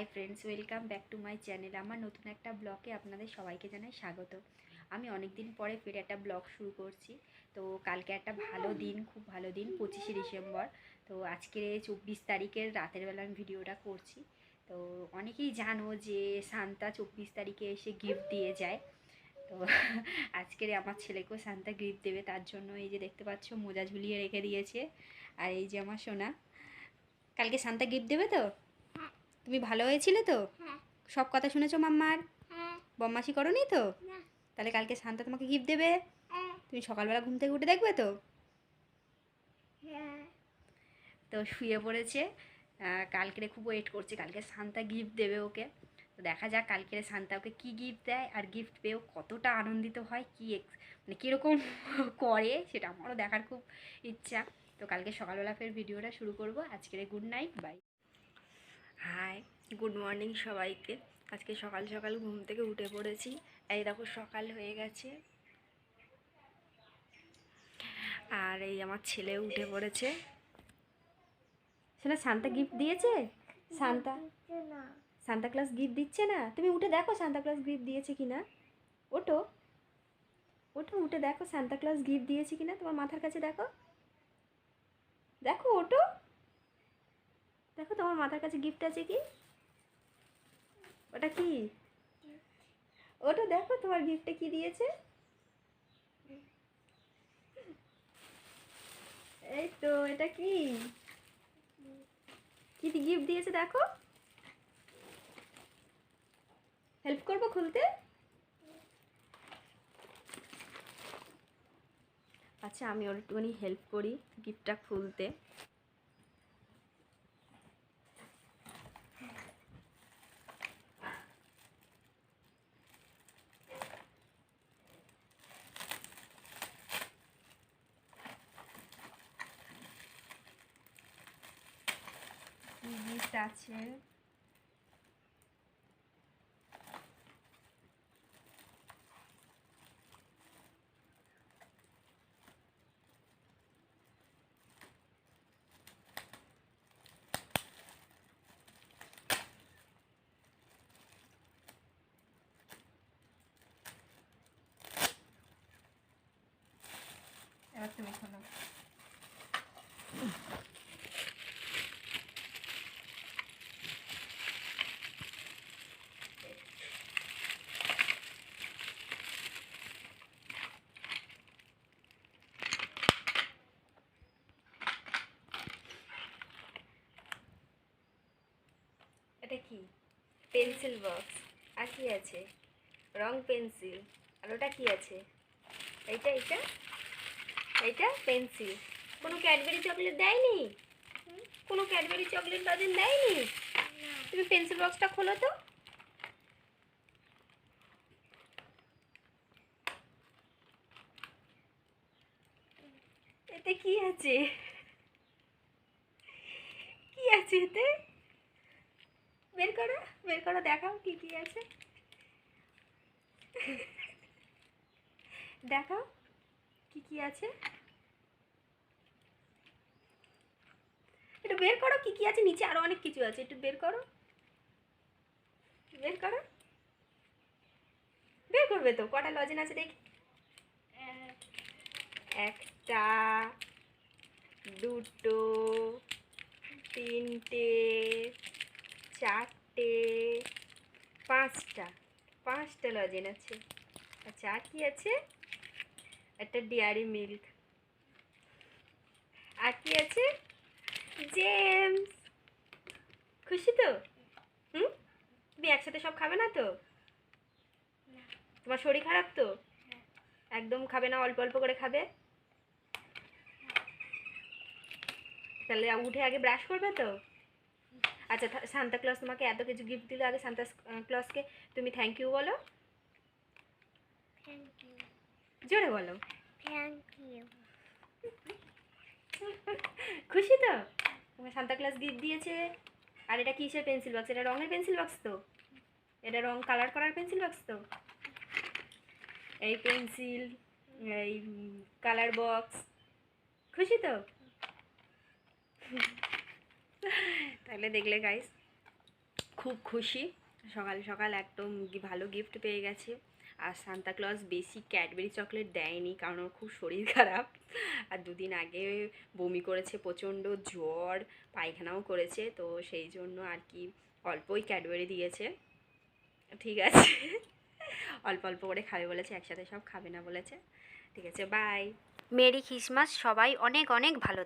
Hi friends, welcome back to my channel. আমার নতুন একটা ব্লগে আপনাদের সবাইকে জানাই স্বাগত। আমি অনেক দিন পরে ফিরে একটা ব্লগ শুরু করছি। তো কালকে একটা ভালো দিন, খুব ভালো দিন, পঁচিশে ডিসেম্বর। তো আজকে চব্বিশ তারিখের রাতের বেলা আমি ভিডিওটা করছি। তো অনেকেই জানো যে সান্তা চব্বিশ তারিখে এসে গিফট দিয়ে যায়। তো আজকের আমার ছেলেকেও সান্তা গিফট দেবে, তার জন্য এই যে দেখতে পাচ্ছ মোজা ঝুলিয়ে রেখে দিয়েছে। আর এই যে আমার সোনা, কালকে সান্তা গিফট দেবে তো। তুমি ভালো হয়েছিলে তো? হ্যাঁ। সব কথা শুনেছো মাম্মার? হ্যাঁ। বম্মাসি করনি তো? তাহলে কালকে শান্তা তোমাকে গিফট দেবে। হ্যাঁ। তুমি সকালবেলা ঘুম থেকে উঠে দেখবে তো? হ্যাঁ। তো শুয়ে পড়েছে। আহ, কালকেরে খুব ওয়েট করছে। কালকে শান্তা গিফট দেবে ওকে। তো দেখা যাক কালকেরে শান্তা ওকে কী গিফট দেয় আর গিফট পেয়েও কতটা আনন্দিত হয় কী এক্স মানে কীরকম করে সেটা আমারও দেখার খুব ইচ্ছা। তো কালকে সকালবেলা ফের ভিডিওটা শুরু করব। আজকের good night bye hi good morning সবাইকে। আজকে সকাল সকাল ঘুম থেকে উঠে পড়েছি। এই দেখো সকাল হয়ে গেছে। আর এই আমার ছেলে উঠে পড়েছে। সেটা সান্তা গিফট দিয়েছে? না। সান্তা ক্লাস গিফট দিচ্ছে না? তুমি উঠে দেখো সান্তা ক্লাস গিফট দিয়েছে কি না ওটো ওটো উঠে দেখো সান্তা ক্লাস গিফট দিয়েছে কি না তোমার মাথার কাছে দেখো। দেখো ওটো দেখো, তোমার মাথার কাছে গিফট আছে কি? ওটা কি? ওটা দেখো, তোমার গিফটে কি দিয়েছে? এই তো, এটা কি? কি গিফট দিয়েছে দেখো? হেল্প করব খুলতে? আচ্ছা আমি ওর একটুখানি হেল্প করি গিফটটা খুলতে কি গিফট আছে। এটা কি? পেন্সিল বক্স আর কি আছে? রং পেন্সিল আর ওটা কি আছে? এইটা এইটা? এইটা পেন্সিল কোনো ক্যাডবেরি চকলেট দেয়নি? কোনো ক্যাডবেরি চকলেট ডজন দেয়নি? তুমি পেন্সিল বক্সটা খোলো তো। এতে কি আছে? কি আছে এতে? বের করো বের করো, দেখাও কি কি আছে। দেখাও কি কি আছে। একটু বের করো কি কি আছে, নিচে আরও অনেক কিছু আছে, একটু বের করো। বের করো। বের করবে তো, কটা লজেন আছে দেখি। একটা, দুটো, তিনটে চারটে পাঁচটা পাঁচটা লজেন আছে আচ্ছা আর কি আছে? একটা ডেয়ারি মিল্ক। আর কি আছে? জেমস। খুশি তো? হুম? তুমি একসাথে সব খাবে না তো? তোমার শরীর খারাপ তো? একদম খাবে না অল্প অল্প করে খাবে? তাহলে উঠে আগে ব্রাশ করবে তো? আচ্ছা সান্তা ক্লজ তোমাকে এত কিছু গিফট দিলে আগে সান্তা ক্লসকে তুমি থ্যাংক ইউ বলো। থ্যাংক ইউ জোরে বলো। থ্যাংক ইউ খুশি তো? তোমাকে সান্তা ক্লাস গিফট দিয়েছে। আর এটা কিসের পেন্সিল বক্স এটা রঙের পেন্সিল বক্স তো? এটা রং কালার করার পেন্সিল বক্স তো? এই পেন্সিল এই কালার বক্স খুশি তো? তাহলে দেখলে গাইস খুব খুশি। সকাল সকাল একদম ভালো গিফট পেয়ে গেছে। আর সান্তা ক্লজ বেশি ক্যাডবেরি চকলেট দেয়নি, কারণ ওর খুব শরীর খারাপ। আর দুদিন আগে বমি করেছে, প্রচণ্ড জ্বর, পায়খানাও করেছে, তো সেই জন্য আর কি অল্পই ক্যাডবেরি দিয়েছে। ঠিক আছে। অল্প অল্প করে খাবে বলেছে, একসাথে সব খাবে না বলেছে। ঠিক আছে বাই মেরি খ্রিসমাস, সবাই অনেক অনেক ভালো